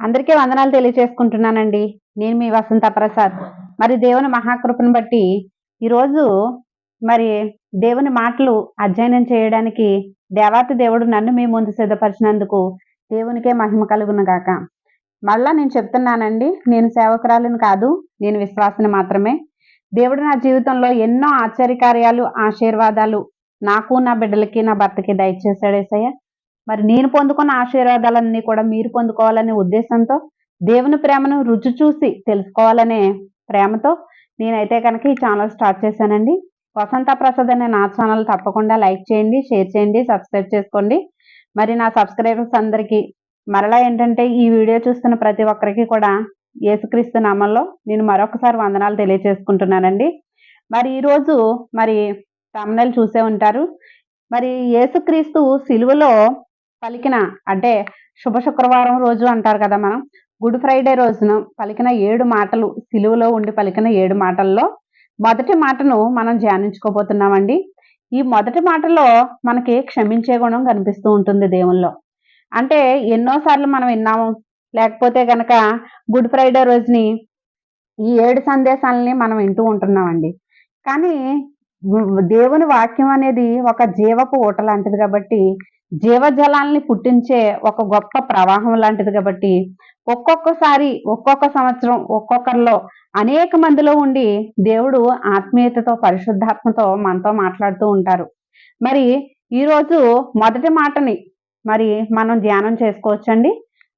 అందరికీ వందనాలు తెలియజేసుకుంటున్నానండి. నేను మీ వసంత ప్రసాద్. మరి దేవుని మహాకృపను బట్టి ఈరోజు మరి దేవుని మాటలు అధ్యయనం చేయడానికి దేవాతి దేవుడు నన్ను మీ ముందు సిద్ధపరిచినందుకు దేవునికే మహిమ కలుగును గాక. మళ్ళా నేను చెప్తున్నానండి నేను సేవకురాలను కాదు నేను విశ్వాసని మాత్రమే. దేవుడు నా జీవితంలో ఎన్నో ఆశ్చర్యకార్యాలు ఆశీర్వాదాలు నాకు నా బిడ్డలకి నా భర్తకి దయచేశాడేసయ్య మరి నేను పొందుకున్న ఆశీర్వాదాలన్నీ కూడా మీరు పొందుకోవాలనే ఉద్దేశంతో దేవుని ప్రేమను రుచి చూసి తెలుసుకోవాలనే ప్రేమతో నేనైతే కనుక ఈ ఛానల్ స్టార్ట్ చేశానండి. వసంత ప్రసాద్ అనే నా ఛానల్ తప్పకుండా లైక్ చేయండి షేర్ చేయండి సబ్స్క్రైబ్ చేసుకోండి. మరి నా సబ్స్క్రైబర్స్ అందరికీ మరలా ఏంటంటే ఈ వీడియో చూస్తున్న ప్రతి ఒక్కరికి కూడా యేసుక్రీస్తు నామంలో నేను మరొకసారి వందనాలు తెలియజేసుకుంటున్నానండి మరి ఈరోజు మరి తమిళలు చూసే ఉంటారు. మరి యేసుక్రీస్తు సిలువలో పలికిన అంటే శుభ శుక్రవారం రోజు అంటారు కదా మనం గుడ్ ఫ్రైడే రోజున పలికిన ఏడు మాటలు సిలువలో ఉండి పలికిన ఏడు మాటల్లో మొదటి మాటను మనం ధ్యానించుకోబోతున్నామండి. ఈ మొదటి మాటలో మనకి క్షమించే గుణం కనిపిస్తూ ఉంటుంది దేవుల్లో. అంటే ఎన్నోసార్లు మనం విన్నాము లేకపోతే గనక గుడ్ ఫ్రైడే రోజుని ఈ ఏడు సందేశాలని మనం వింటూ ఉంటున్నామండి. కానీ దేవుని వాక్యం అనేది ఒక జీవపు ఊట లాంటిది కాబట్టి జీవజలాల్ని పుట్టించే ఒక గొప్ప ప్రవాహం లాంటిది కాబట్టి ఒక్కొక్కసారి ఒక్కొక్క సంవత్సరం ఒక్కొక్కరిలో అనేక మందిలో ఉండి దేవుడు ఆత్మీయతతో పరిశుద్ధాత్మతో మనతో మాట్లాడుతూ ఉంటారు. మరి ఈరోజు మొదటి మాటని మరి మనం ధ్యానం చేసుకోవచ్చండి.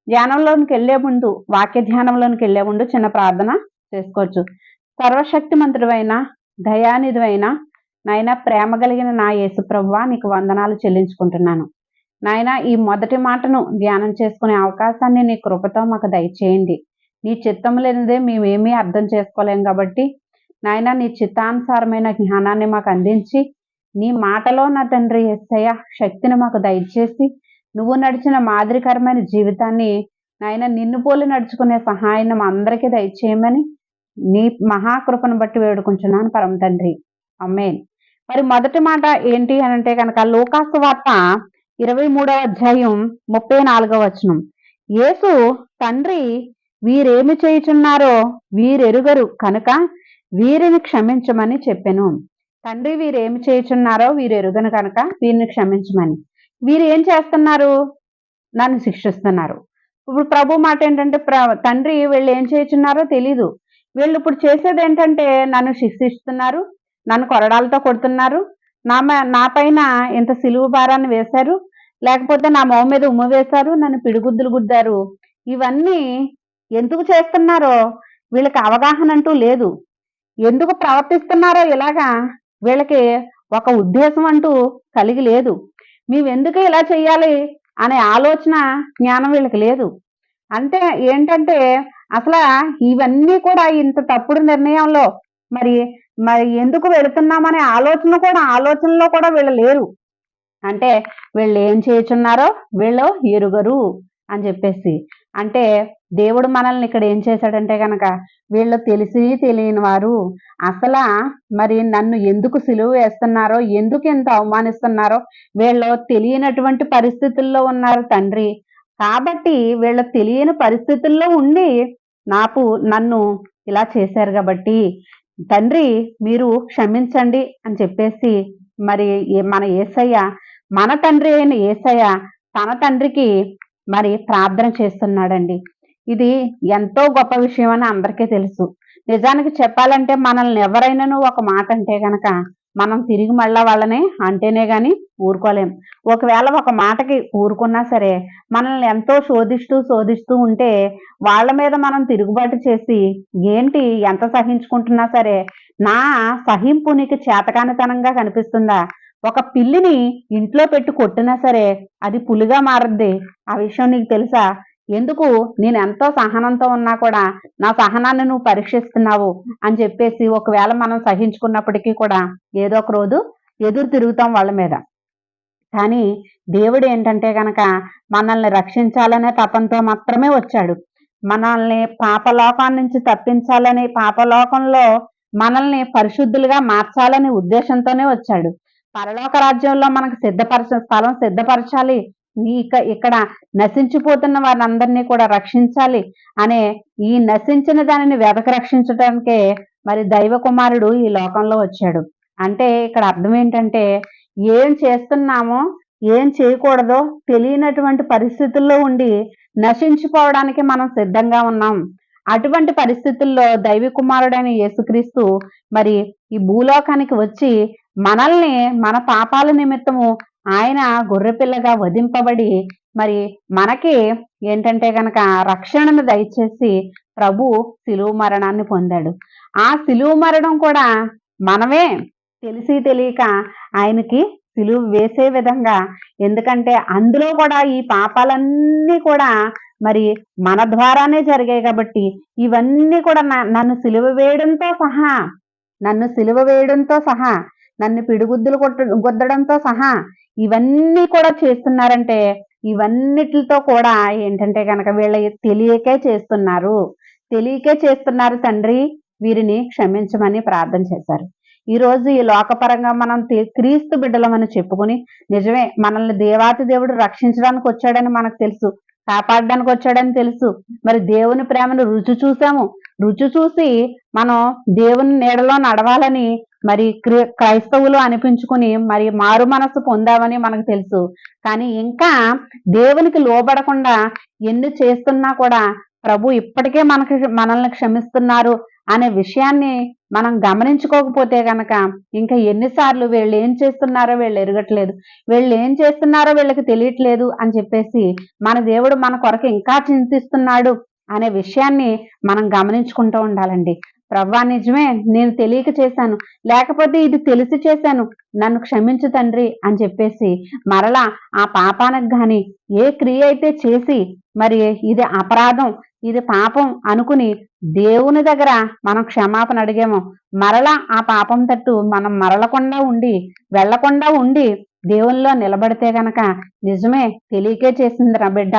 ధ్యానంలోనికి వెళ్ళే ముందు వాక్య ధ్యానంలోనికి వెళ్ళే ముందు చిన్న ప్రార్థన చేసుకోవచ్చు. సర్వశక్తి మంత్రుడైన దయానిధువైన నాయన ప్రేమ కలిగిన నా యేసుప్రభువ నీకు వందనాలు చెల్లించుకుంటున్నాను. నాయన ఈ మొదటి మాటను ధ్యానం చేసుకునే అవకాశాన్ని నీ కృపతో మాకు దయచేయండి. నీ చిత్తం లేనిదే మేమేమీ అర్థం చేసుకోలేం కాబట్టి నాయన నీ చిత్తానుసారమైన జ్ఞానాన్ని మాకు అందించి నీ మాటలో నా తండ్రి ఎస్సయ్య శక్తిని మాకు దయచేసి నువ్వు నడిచిన మాదిరికరమైన జీవితాన్ని నాయన నిన్ను పోలి నడుచుకునే సహాయాన్ని మా అందరికీ దయచేయమని నీ మహాకృపను బట్టి వేడుకుంటున్నాను పరమ తండ్రి. అమ్మేన్ మరి మొదటి మాట ఏంటి అని అంటే కనుక లోకాసు వార్త ఇరవై మూడవ అధ్యాయం ముప్పై నాలుగవ వచనం. యేసు తండ్రి వీరేమి చేయుచున్నారో వీరెరుగరు కనుక వీరిని క్షమించమని చెప్పెను. తండ్రి వీరేమి చేయుచున్నారో వీరెరుగను కనుక వీరిని క్షమించమని. వీరు ఏం చేస్తున్నారు? నన్ను శిక్షిస్తున్నారు. ఇప్పుడు ప్రభు మాట ఏంటంటే తండ్రి వీళ్ళు ఏం చేయుచున్నారో తెలీదు. వీళ్ళు ఇప్పుడు చేసేది ఏంటంటే నన్ను శిక్షిస్తున్నారు నన్ను కొరడాలతో కొడుతున్నారు నా నా పైన ఇంత సిలువు భారాన్ని వేశారు లేకపోతే నా మొహం మీద ఉమ్మ వేశారు నన్ను పిడిగుద్దులు గుద్దారు. ఇవన్నీ ఎందుకు చేస్తున్నారో వీళ్ళకి అవగాహన అంటూ లేదు. ఎందుకు ప్రవర్తిస్తున్నారో ఇలాగా వీళ్ళకి ఒక ఉద్దేశం అంటూ కలిగి లేదు. ఎందుకు ఇలా చేయాలి అనే ఆలోచన జ్ఞానం వీళ్ళకి లేదు. అంటే ఏంటంటే అసలు ఇవన్నీ కూడా ఇంత తప్పుడు నిర్ణయంలో మరి మరి ఎందుకు వెళుతున్నామనే ఆలోచన కూడా ఆలోచనలో కూడా వీళ్ళు లేరు. అంటే వీళ్ళు ఏం చేయుచున్నారో వీళ్ళు ఎరుగరు అని చెప్పేసి. అంటే దేవుడు మనల్ని ఇక్కడ ఏం చేశాడంటే కనుక వీళ్ళు తెలిసి తెలియని వారు అసలు మరి నన్ను ఎందుకు సిలువు వేస్తున్నారో ఎందుకు ఎంత అవమానిస్తున్నారో వీళ్ళు తెలియనటువంటి పరిస్థితుల్లో ఉన్నారు తండ్రి. కాబట్టి వీళ్ళు తెలియని పరిస్థితుల్లో ఉండి నాకు నన్ను ఇలా చేశారు కాబట్టి. తండ్రి మీరు క్షమించండి అని చెప్పేసి మరి మన ఏసయ్య మన తండ్రి అయిన ఏసయ్య తన తండ్రికి మరి ప్రార్థన చేస్తున్నాడండి. ఇది ఎంతో గొప్ప విషయం అని అందరికీ తెలుసు. నిజానికి చెప్పాలంటే మనల్ని ఎవరైనాను ఒక మాట అంటే గనక మనం తిరిగి మళ్ళా వాళ్ళని అంటేనే గాని ఊరుకోలేం. ఒకవేళ ఒక మాటకి ఊరుకున్నా సరే మనల్ని ఎంతో శోధిస్తూ శోధిస్తూ ఉంటే వాళ్ళ మీద మనం తిరుగుబాటు చేసి ఏంటి ఎంత సహించుకుంటున్నా సరే నా సహింపు నీకు చేతకానితనంగా కనిపిస్తుందా? ఒక పిల్లిని ఇంట్లో పెట్టి కొట్టినా సరే అది పులిగా మారద్ది. ఆ విషయం నీకు తెలుసా? ఎందుకు? నేను ఎంతో సహనంతో ఉన్నా కూడా నా సహనాన్ని నువ్వు పరీక్షిస్తున్నావు అని చెప్పేసి ఒకవేళ మనం సహించుకున్నప్పటికీ కూడా ఏదో ఒక రోజు ఎదురు తిరుగుతాం వాళ్ళ మీద. కానీ దేవుడు ఏంటంటే గనక మనల్ని రక్షించాలనే తపంతో మాత్రమే వచ్చాడు. మనల్ని పాపలోకం నుంచి తప్పించాలని పాపలోకంలో మనల్ని పరిశుద్ధులుగా మార్చాలనే ఉద్దేశంతోనే వచ్చాడు. పరలోక రాజ్యంలో మనకు సిద్ధపరచ స్థలం సిద్ధపరచాలి. నీ ఇక- ఇక్కడ నశించిపోతున్న వారందరినీ కూడా రక్షించాలి అనే ఈ నశించిన దానిని వెతక రక్షించడానికే మరి దైవ కుమారుడు ఈ లోకంలో వచ్చాడు. అంటే ఇక్కడ అర్థం ఏంటంటే ఏం చేస్తున్నామో ఏం చేయకూడదో తెలియనటువంటి పరిస్థితుల్లో ఉండి నశించిపోవడానికి మనం సిద్ధంగా ఉన్నాం. అటువంటి పరిస్థితుల్లో దైవ కుమారుడైన యేసుక్రీస్తు మరి ఈ భూలోకానికి వచ్చి మనల్ని మన పాపాల నిమిత్తము ఆయన గొర్రెపిల్లగా వధింపబడి మరి మనకి ఏంటంటే గనక రక్షణను దయచేసి ప్రభు శిలువు మరణాన్ని పొందాడు. ఆ శిలువు మరణం కూడా మనమే తెలిసి తెలియక ఆయనకి సిలువు వేసే విధంగా ఎందుకంటే అందులో కూడా ఈ పాపాలన్నీ కూడా మరి మన ద్వారానే జరిగాయి కాబట్టి ఇవన్నీ కూడా నన్ను సిలువ వేయడంతో సహా నన్ను సిలువ వేయడంతో సహా నన్ను పిడిగుద్దులు కొట్ట గుద్దడంతో సహా ఇవన్నీ కూడా చేస్తున్నారంటే ఇవన్నిటితో కూడా ఏంటంటే కనుక వీళ్ళ తెలియకే చేస్తున్నారు. తెలియకే చేస్తున్నారు తండ్రి వీరిని క్షమించమని ప్రార్థన చేశారు. ఈ రోజు ఈ లోకపరంగా మనం క్రీస్తు బిడ్డలమని చెప్పుకుని నిజమే మనల్ని దేవాతి దేవుడు రక్షించడానికి వచ్చాడని మనకు తెలుసు కాపాడడానికి వచ్చాడని తెలుసు. మరి దేవుని ప్రేమను రుచి చూసాము. రుచి చూసి మనం దేవుని నీడలో నడవాలని మరి క్రి- క్రైస్తవులు అనిపించుకుని మరి మారు మనస్సు పొందామని మనకు తెలుసు. కానీ ఇంకా దేవునికి లోబడకుండా ఎన్ని చేస్తున్నా కూడా ప్రభు ఇప్పటికే మనకి మనల్ని క్షమిస్తున్నారు అనే విషయాన్ని మనం గమనించుకోకపోతే గనక ఇంకా ఎన్నిసార్లు వీళ్ళు ఏం చేస్తున్నారో వీళ్ళు ఎరగట్లేదు. వీళ్ళు ఏం చేస్తున్నారో వీళ్ళకి తెలియట్లేదు అని చెప్పేసి మన దేవుడు మన కొరకు ఇంకా చింతిస్తున్నాడు అనే విషయాన్ని మనం గమనించుకుంటూ ఉండాలండి. ప్రవ్వా నిజమే నేను తెలియక చేశాను. లేకపోతే ఇది తెలిసి చేశాను. నన్ను క్షమించు తండ్రి అని చెప్పేసి మరలా ఆ పాపానికి గాని ఏ క్రియ అయితే చేసి మరి ఇది అపరాధం ఇది పాపం అనుకుని దేవుని దగ్గర మనం క్షమాపణ అడిగాము. మరలా ఆ పాపం తట్టు మనం మరలకుండా ఉండి వెళ్ళకుండా ఉండి దేవునిలో నిలబడితే గనక నిజమే తెలియకే చేసింది నా బిడ్డ.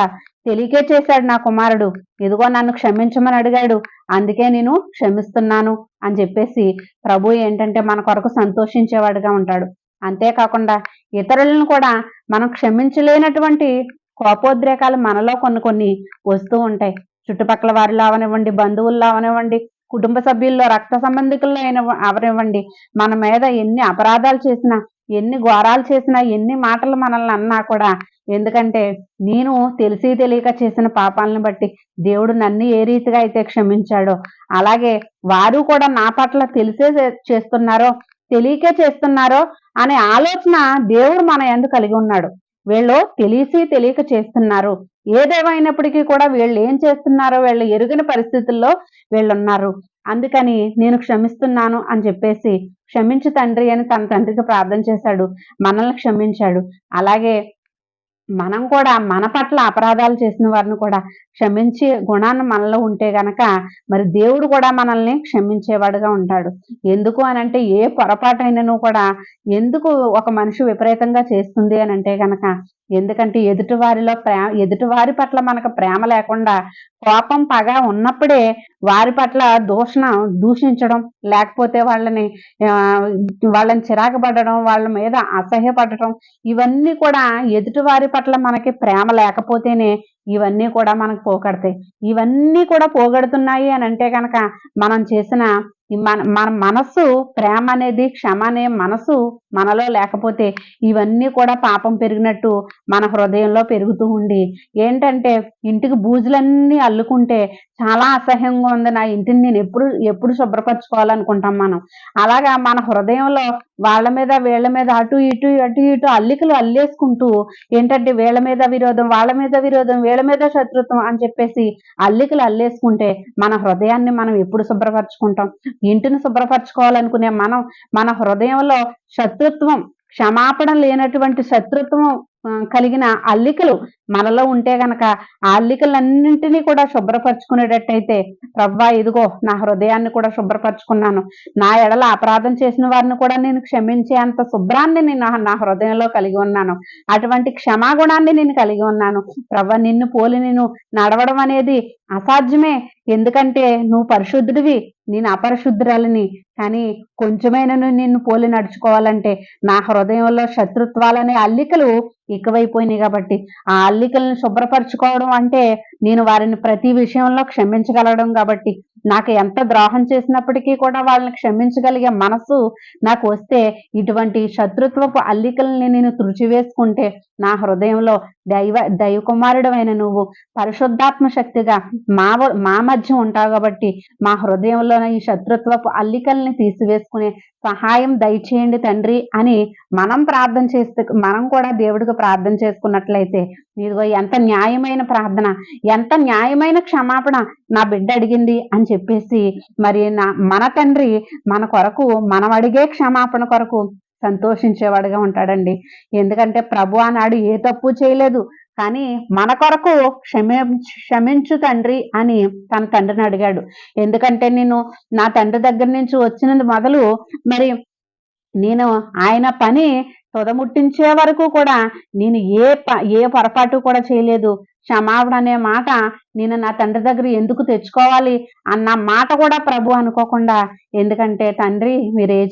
తెలియకే చేశాడు నా కుమారుడు. ఇదిగో నన్ను క్షమించమని అడిగాడు. అందుకే నేను క్షమిస్తున్నాను అని చెప్పేసి ప్రభు ఏంటంటే మన కొరకు సంతోషించేవాడుగా ఉంటాడు. అంతేకాకుండా ఇతరులను కూడా మనం క్షమించలేనటువంటి కోపోద్రేకాలు మనలో కొన్ని కొన్ని వస్తూ ఉంటాయి. చుట్టుపక్కల వారిలో అవనివ్వండి బంధువుల్లో అవనివ్వండి కుటుంబ సభ్యుల్లో రక్త సంబంధికుల్లో అయిన అవనివ్వండి మన మీద ఎన్ని అపరాధాలు చేసినా ఎన్ని ఘోరాలు చేసినా ఎన్ని మాటలు మనల్ని అన్నా కూడా ఎందుకంటే నేను తెలిసి తెలియక చేసిన పాపాలను బట్టి దేవుడు నన్ను ఏ రీతిగా అయితే క్షమించాడో అలాగే వారు కూడా నా పట్ల తెలిసే చేస్తున్నారో తెలియకే చేస్తున్నారో అనే ఆలోచన దేవుడు మన ఎందు కలిగి ఉన్నాడు. వీళ్ళు తెలిసి తెలియక చేస్తున్నారు. ఏదేమైనప్పటికీ కూడా వీళ్ళు ఏం చేస్తున్నారో వీళ్ళు ఎరుగని పరిస్థితుల్లో వీళ్ళు ఉన్నారు అందుకని నేను క్షమిస్తున్నాను అని చెప్పేసి క్షమించు తండ్రి అని తన తండ్రికి ప్రార్థన చేశాడు. మనల్ని క్షమించాడు. అలాగే మనం కూడా మన పట్ల అపరాధాలు చేసిన వారిని కూడా క్షమించే గుణాన్ని మనలో ఉంటే గనక మరి దేవుడు కూడా మనల్ని క్షమించేవాడుగా ఉంటాడు. ఎందుకు అని అంటే ఏ పొరపాటైనను కూడా ఎందుకు ఒక మనిషి విపరీతంగా చేస్తుంది అని అంటే గనక ఎందుకంటే ఎదుటి వారిలో ప్రేమ ఎదుటి వారి పట్ల మనకు ప్రేమ లేకుండా కోపం పగ ఉన్నప్పుడే వారి పట్ల దూషణ దూషించడం లేకపోతే వాళ్ళని వాళ్ళని చిరాకు పడడం వాళ్ళ మీద అసహ్యపడటం ఇవన్నీ కూడా ఎదుటి వారి పట్ల మనకి ప్రేమ లేకపోతేనే ఇవన్నీ కూడా మనకు పోగొడతాయి. ఇవన్నీ కూడా పోగొడుతున్నాయి అని అంటే కనుక మనం చేసిన మన మన మనస్సు ప్రేమ అనేది క్షమ అనే మనసు మనలో లేకపోతే ఇవన్నీ కూడా పాపం పెరిగినట్టు మన హృదయంలో పెరుగుతూ ఉండి ఏంటంటే ఇంటికి బూజులన్నీ అల్లుకుంటే చాలా అసహ్యంగా ఉంది నా ఇంటిని నేను ఎప్పుడు ఎప్పుడు శుభ్రపరచుకోవాలనుకుంటాం మనం. అలాగా మన హృదయంలో వాళ్ళ మీద వీళ్ళ మీద అటు ఇటు అటు ఇటు అల్లికలు అల్లేసుకుంటూ ఏంటంటే వీళ్ళ మీద విరోధం వాళ్ళ మీద విరోధం వీళ్ళ మీద శత్రుత్వం అని చెప్పేసి అల్లికలు అల్లేసుకుంటే మన హృదయాన్ని మనం ఎప్పుడు శుభ్రపరచుకుంటాం. ఇంటిని శుభ్రపరచుకోవాలనుకునే మనం మన హృదయంలో శత్రుత్వం క్షమాపణ లేనటువంటి శత్రుత్వం కలిగిన అల్లికలు మనలో ఉంటే గనక ఆ అల్లికలన్నింటినీ కూడా శుభ్రపరచుకునేటట్టయితే ప్రవ్వా ఇదిగో నా హృదయాన్ని కూడా శుభ్రపరచుకున్నాను. నా ఎడల అపరాధం చేసిన వారిని కూడా నేను క్షమించే అంత శుభ్రాన్ని నేను నా- హృదయంలో కలిగి ఉన్నాను. అటువంటి క్షమాగుణాన్ని నేను కలిగి ఉన్నాను. ప్రవ్వ నిన్ను పోలి నేను నడవడం అనేది అసాధ్యమే. ఎందుకంటే నువ్వు పరిశుద్ధుడివి నేను అపరిశుద్ధురాలిని. కానీ కొంచెమైనను నిన్ను పోలి నడుచుకోవాలంటే నా హృదయంలో శత్రుత్వాలనే అల్లికలు ఎక్కువైపోయినాయి కాబట్టి ఆ అల్లికలను శుభ్రపరచుకోవడం అంటే నేను వారిని ప్రతి విషయంలో క్షమించగలగడం కాబట్టి నాకు ఎంత ద్రోహం చేసినప్పటికీ కూడా వాళ్ళని క్షమించగలిగే మనసు నాకు వస్తే ఇటువంటి శత్రుత్వపు అల్లికల్ని నేను తుడిచివేసుకుంటే నా హృదయంలో దైవ దైవ కుమారుడమైన నువ్వు పరిశుద్ధాత్మ శక్తిగా మా మా మధ్య ఉంటావు కాబట్టి మా హృదయంలోని ఈ శత్రుత్వపు అల్లికల్ని తీసివేసుకునే సహాయం దయచేయండి తండ్రి అని మనం ప్రార్థన చేస్తే మనం కూడా దేవుడికి ప్రార్థన చేసుకున్నట్లయితే ఇదిగో ఎంత న్యాయమైన ప్రార్థన ఎంత న్యాయమైన క్షమాపణ నా బిడ్డ అడిగింది అని చెప్పేసి మరి నా మన తండ్రి మన కొరకు మనం అడిగే క్షమాపణ కొరకు సంతోషించేవాడుగా ఉంటాడండి. ఎందుకంటే ప్రభు ఆనాడు ఏ తప్పు చేయలేదు. కానీ మన కొరకు క్షమి క్షమించు తండ్రి అని తన తండ్రిని అడిగాడు. ఎందుకంటే నేను నా తండ్రి దగ్గర నుంచి వచ్చినది మొదలు మరి నేను ఆయన పని తొదముట్టించే వరకు కూడా నేను ఏ ఏ పొరపాటు కూడా చేయలేదు. క్షమాపణ అనే మాట నేను నా తండ్రి దగ్గర ఎందుకు తెచ్చుకోవాలి అన్న మాట కూడా ప్రభు అనుకోకుండా. ఎందుకంటే తండ్రి మీరు ఏ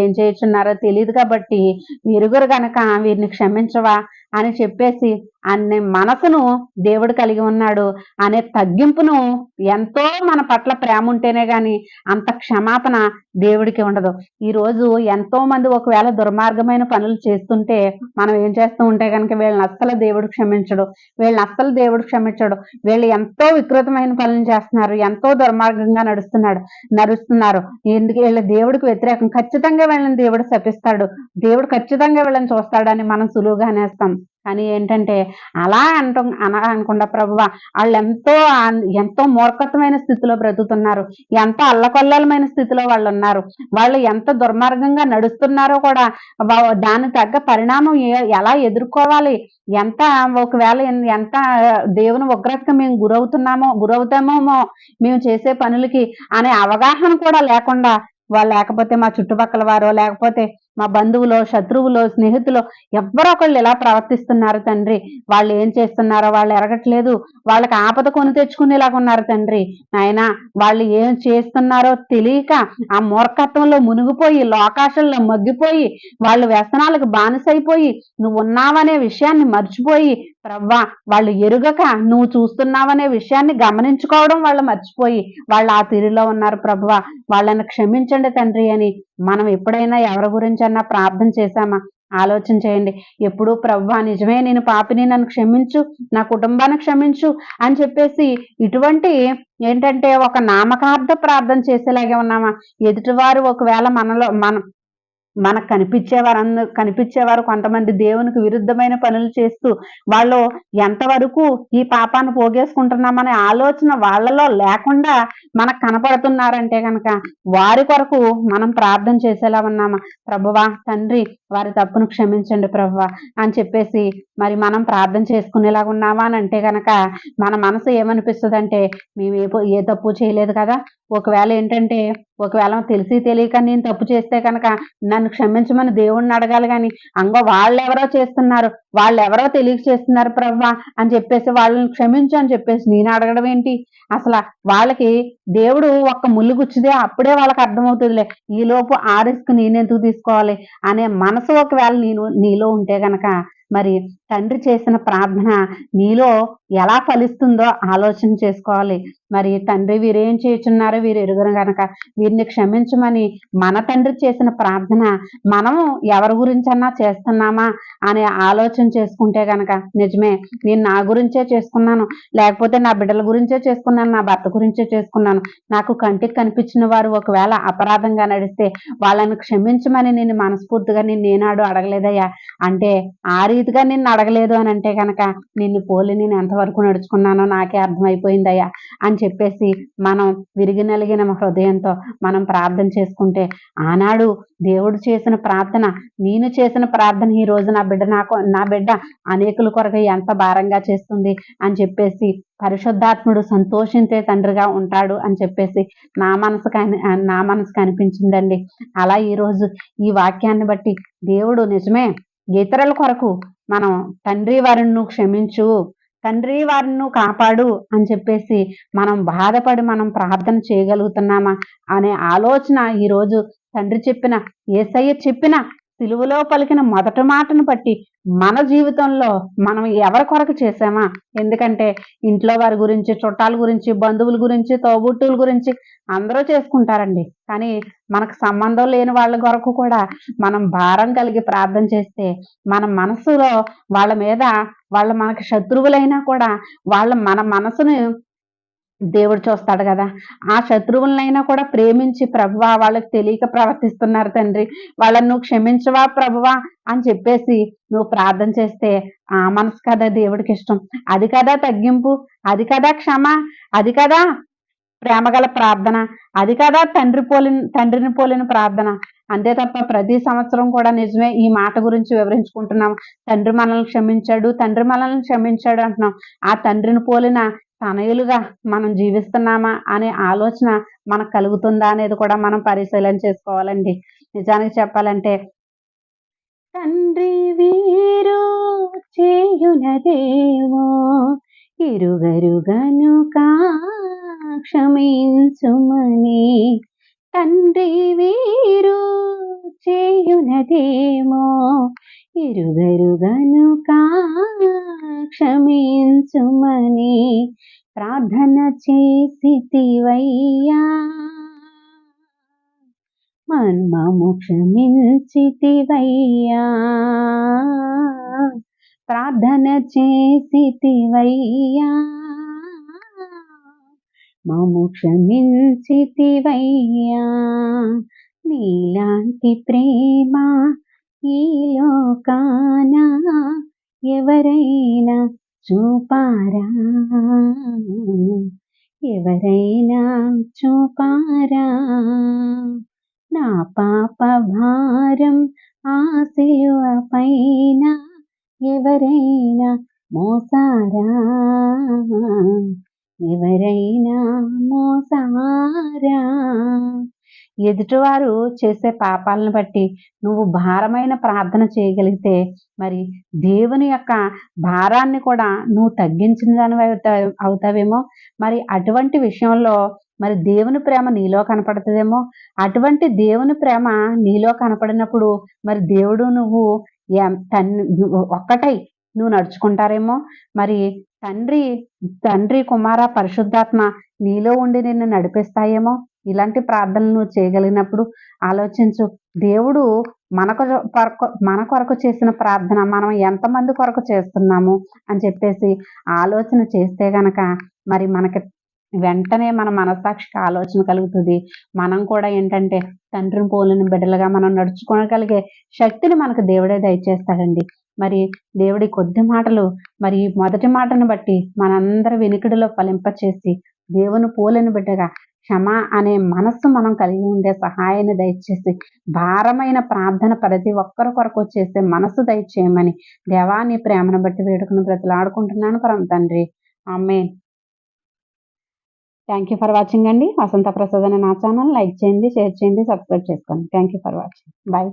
ఏం చేయొచ్చున్నారో తెలియదు కాబట్టి మీరుగురు గనక వీరిని క్షమించవా అని చెప్పేసి అనే మనసును దేవుడు కలిగి ఉన్నాడు. అనే తగ్గింపును ఎంతో మన పట్ల ప్రేమ ఉంటేనే గాని అంత క్షమాపణ దేవుడికి ఉండదు. ఈ రోజు ఎంతో మంది ఒకవేళ దుర్మార్గమైన పనులు చేస్తుంటే మనం ఏం చేస్తూ ఉంటే కనుక వీళ్ళని అస్సలు దేవుడు క్షమించడు. వీళ్ళని అస్సలు దేవుడు క్షమించడు. వీళ్ళు ఎంత ఎంతో వికృతమైన పనులు చేస్తున్నారు. ఎంతో దుర్మార్గంగా నడుస్తున్నాడు నడుస్తున్నారు. ఎందుకు వీళ్ళ దేవుడికి వ్యతిరేకం? ఖచ్చితంగా వీళ్ళని దేవుడు శపిస్తాడు. దేవుడు ఖచ్చితంగా వీళ్ళని చూస్తాడని మనం సులువుగా అనేస్తాం కానీ ఏంటంటే అలా అంట అన అనకుండా ప్రభువ వాళ్ళు ఎంతో ఎంతో మూర్ఖత్వమైన స్థితిలో బ్రతుకుతున్నారు. ఎంత అల్లకొల్లలమైన స్థితిలో వాళ్ళు ఉన్నారు వాళ్ళు ఎంత దుర్మార్గంగా నడుస్తున్నారో కూడా వా- తగ్గ పరిణామం ఎలా ఎదుర్కోవాలి? ఎంత ఒకవేళ ఎంత దేవుని ఉగ్రతకు మేము గురవుతున్నామో గురవుతామో మేము చేసే పనులకి అనే అవగాహన కూడా లేకుండా వాళ్ళు లేకపోతే మా చుట్టుపక్కల వారో లేకపోతే మా బంధువులో శత్రువులో స్నేహితులో ఎవరో ఒకళ్ళు ఇలా ప్రవర్తిస్తున్నారు తండ్రి? వాళ్ళు ఏం చేస్తున్నారో వాళ్ళు ఎరగట్లేదు. వాళ్ళకి ఆపద కొని తెచ్చుకునేలాగా ఉన్నారు తండ్రి. నాయనా వాళ్ళు ఏం చేస్తున్నారో తెలియక ఆ మూర్ఖత్వంలో మునిగిపోయి లోకాశంలో మగ్గిపోయి వాళ్ళు వ్యసనాలకు బానిసైపోయి నువ్వు ఉన్నావనే విషయాన్ని మర్చిపోయి ప్రవ్వా వాళ్ళు ఎరుగక నువ్వు చూస్తున్నావనే విషయాన్ని గమనించుకోవడం వాళ్ళు మర్చిపోయి వాళ్ళు ఆ తీరులో ఉన్నారు ప్రభువా వాళ్ళని క్షమించండి తండ్రి అని మనం ఎప్పుడైనా ఎవరి గురించి గురించన్నా ప్రార్థన చేశామా? ఆలోచన చేయండి. ఎప్పుడు ప్రవ్వా నిజమే నేను పాపిని నన్ను క్షమించు నా కుటుంబాన్ని క్షమించు అని చెప్పేసి ఇటువంటి ఏంటంటే ఒక నామకార్థ ప్రార్థన చేసేలాగే ఉన్నామా? ఎదుటివారు ఒకవేళ మనలో మన మనకు కనిపించేవారు అంద కనిపించేవారు కొంతమంది దేవునికి విరుద్ధమైన పనులు చేస్తూ వాళ్ళు ఎంతవరకు ఈ పాపాన్ని పోగేసుకుంటున్నామనే ఆలోచన వాళ్ళలో లేకుండా మనకు కనపడుతున్నారంటే కనుక వారి కొరకు మనం ప్రార్థన చేసేలా ఉన్నామా? ప్రభువా తండ్రి వారి తప్పును క్షమించండి ప్రభువా అని చెప్పేసి మరి మనం ప్రార్థన చేసుకునేలాగా ఉన్నామా అని అంటే కనుక మన మనసు ఏమనిపిస్తుంది అంటే మేము ఏ ఏ తప్పు చేయలేదు కదా? ఒకవేళ ఏంటంటే ఒకవేళ తెలిసి తెలియక నేను తప్పు చేస్తే కనుక నన్ను క్షమించమని దేవుణ్ణి అడగాలి కానీ అంగో వాళ్ళు ఎవరో చేస్తున్నారు? వాళ్ళు ఎవరో తెలియక చేస్తున్నారు ప్రవ్వా? అని చెప్పేసి వాళ్ళని క్షమించు అని చెప్పేసి నేను అడగడం ఏంటి? అసలు వాళ్ళకి దేవుడు ఒక్క ముళ్ళు గుచ్చిదే అప్పుడే వాళ్ళకి అర్థమవుతుందిలే. ఈ లోపు ఆ రిస్క్ నేనెందుకు తీసుకోవాలి? అనే మనసు ఒకవేళ నేను నీలో ఉంటే గనక మరి తండ్రి చేసిన ప్రార్థన నీలో ఎలా ఫలిస్తుందో ఆలోచన చేసుకోవాలి. మరి తండ్రి వీరేం చేయుచున్నారో వీరు ఎరుగురు గనక వీరిని క్షమించమని మన తండ్రి చేసిన ప్రార్థన మనము ఎవరి గురించన్నా చేస్తున్నామా అనే ఆలోచన చేసుకుంటే గనక నిజమే నేను నా గురించే చేసుకున్నాను లేకపోతే నా బిడ్డల గురించే చేసుకున్నాను నా భర్త గురించే చేసుకున్నాను నాకు కంటికి కనిపించిన వారు ఒకవేళ అపరాధంగా నడిస్తే వాళ్ళని క్షమించమని నేను మనస్ఫూర్తిగా నేను ఏనాడు అడగలేదయ్యా. అంటే ఆరి రీతిగా నిన్ను అడగలేదు అని అంటే కనుక నిన్ను పోలి నేను ఎంతవరకు నడుచుకున్నానో నాకే అర్థమైపోయిందయ్యా అని చెప్పేసి మనం విరిగి నలిగిన హృదయంతో మనం ప్రార్థన చేసుకుంటే ఆనాడు దేవుడు చేసిన ప్రార్థన నేను చేసిన ప్రార్థన ఈ రోజు నా బిడ్డ నాకు నా బిడ్డ అనేకుల కొరకు ఎంత భారంగా చేస్తుంది అని చెప్పేసి పరిశుద్ధాత్ముడు సంతోషించే తండ్రిగా ఉంటాడు అని చెప్పేసి నా మనసుకు అని- నా మనసుకు అనిపించిందండి. అలా ఈ రోజు ఈ వాక్యాన్ని బట్టి దేవుడు నిజమే ఇతరుల కొరకు మనం తండ్రి వారిను క్షమించు తండ్రి వారిను కాపాడు అని చెప్పేసి మనం బాధపడి మనం ప్రార్థన చేయగలుగుతున్నామా అనే ఆలోచన ఈరోజు తండ్రి చెప్పిన ఏసయ్య చెప్పిన సిలువలో పలికిన మొదటి మాటను బట్టి మన జీవితంలో మనం ఎవరి కొరకు చేసామా ఎందుకంటే ఇంట్లో వారి గురించి చుట్టాల గురించి బంధువుల గురించి తోబుట్టువుల గురించి అందరూ చేసుకుంటారండి. కానీ మనకు సంబంధం లేని వాళ్ళ కొరకు కూడా మనం భారం కలిగి ప్రార్థన చేస్తే మన మనసులో వాళ్ళ మీద వాళ్ళ మనకు శత్రువులైనా కూడా వాళ్ళ మన మనసును దేవుడు చూస్తాడు కదా. ఆ శత్రువులనైనా కూడా ప్రేమించి ప్రభువా వాళ్ళకి తెలియక ప్రవర్తిస్తున్నారు తండ్రి. వాళ్ళను నువ్వు క్షమించవా ప్రభువా అని చెప్పేసి నువ్వు ప్రార్థన చేస్తే ఆ మనసు కదా దేవుడికి ఇష్టం. అది కదా తగ్గింపు అది కదా క్షమ అది కదా ప్రేమగల ప్రార్థన అది కదా తండ్రి పోలిన తండ్రిని పోలిన ప్రార్థన. అంతే తప్ప ప్రతి సంవత్సరం కూడా నిజమే ఈ మాట గురించి వివరించుకుంటున్నాం. తండ్రి మనల్ని క్షమించాడు తండ్రి మనల్ని క్షమించాడు అంటున్నాం. ఆ తండ్రిని పోలిన తనయులుగా మనం జీవిస్తున్నామా అనే ఆలోచన మనకు కలుగుతుందా అనేది కూడా మనం పరిశీలన చేసుకోవాలండి. నిజానికి చెప్పాలంటే తండ్రి వీరు చేయునదేమో ఇరుగరుగనుక క్షమించుమని తండ్రి వీరు చేయునదేమో ఎరుగరుగను క్షమించుమని ప్రార్థన చేసితివయ్యా మన్మము క్షమించితివయ్యా ప్రార్థన చేసితివయ్యా మము క్షమించితివయ్యా నీలాంటి ప్రేమ ఈ లోకాన ఎవరైనా చూపారా? ఎవరైనా చూపారా? నా పాప భారం ఆశయువ పైన ఎవరైనా మోసారా? ఎవరైనా మోసారా? ఎదుటివారు చేసే పాపాలను బట్టి నువ్వు భారమైన ప్రార్థన చేయగలిగితే మరి దేవుని యొక్క భారాన్ని కూడా నువ్వు తగ్గించిన దాని అవుతావేమో? మరి అటువంటి విషయంలో మరి దేవుని ప్రేమ నీలో కనపడుతుందేమో? అటువంటి దేవుని ప్రేమ నీలో కనపడినప్పుడు మరి దేవుడు నువ్వు తన్ని ఒక్కటై నువ్వు నడుచుకుంటారేమో? మరి తండ్రి తండ్రి కుమార పరిశుద్ధాత్మ నీలో ఉండి నిన్ను నడిపిస్తాయేమో? ఇలాంటి ప్రార్థనలు నువ్వు చేయగలిగినప్పుడు ఆలోచించు. దేవుడు మనకు కొరకు మన కొరకు చేసిన ప్రార్థన మనం ఎంతమంది కొరకు చేస్తున్నాము అని చెప్పేసి ఆలోచన చేస్తే గనక మరి మనకి వెంటనే మన మనస్సాక్షికి ఆలోచన కలుగుతుంది. మనం కూడా ఏంటంటే తండ్రిని పోలిన బిడ్డలుగా మనం నడుచుకోగలిగే శక్తిని మనకు దేవుడే దయచేస్తాడండి. మరి దేవుడి కొద్ది మాటలు మరి మొదటి మాటను బట్టి మనందరి వెనుకడిలో ఫలింపచేసి దేవుని పోలిన బిడ్డగా క్షమ అనే మనస్సు మనం కలిగి ఉండే సహాయాన్ని దయచేసి భారమైన ప్రార్థన ప్రతి ఒక్కరి కొరకు చేసే మనస్సు దయచేయమని దేవాన్ని ప్రేమను బట్టి వేడుకను బ్రతిలాడుకుంటున్నాను పరం తండ్రి. అమ్మే థ్యాంక్ యూ ఫర్ వాచింగ్ అండి. వసంత ప్రసాద్ అనే నా ఛానల్ లైక్ చేయండి షేర్ చేయండి సబ్స్క్రైబ్ చేసుకోండి. Thank you for watching. Bye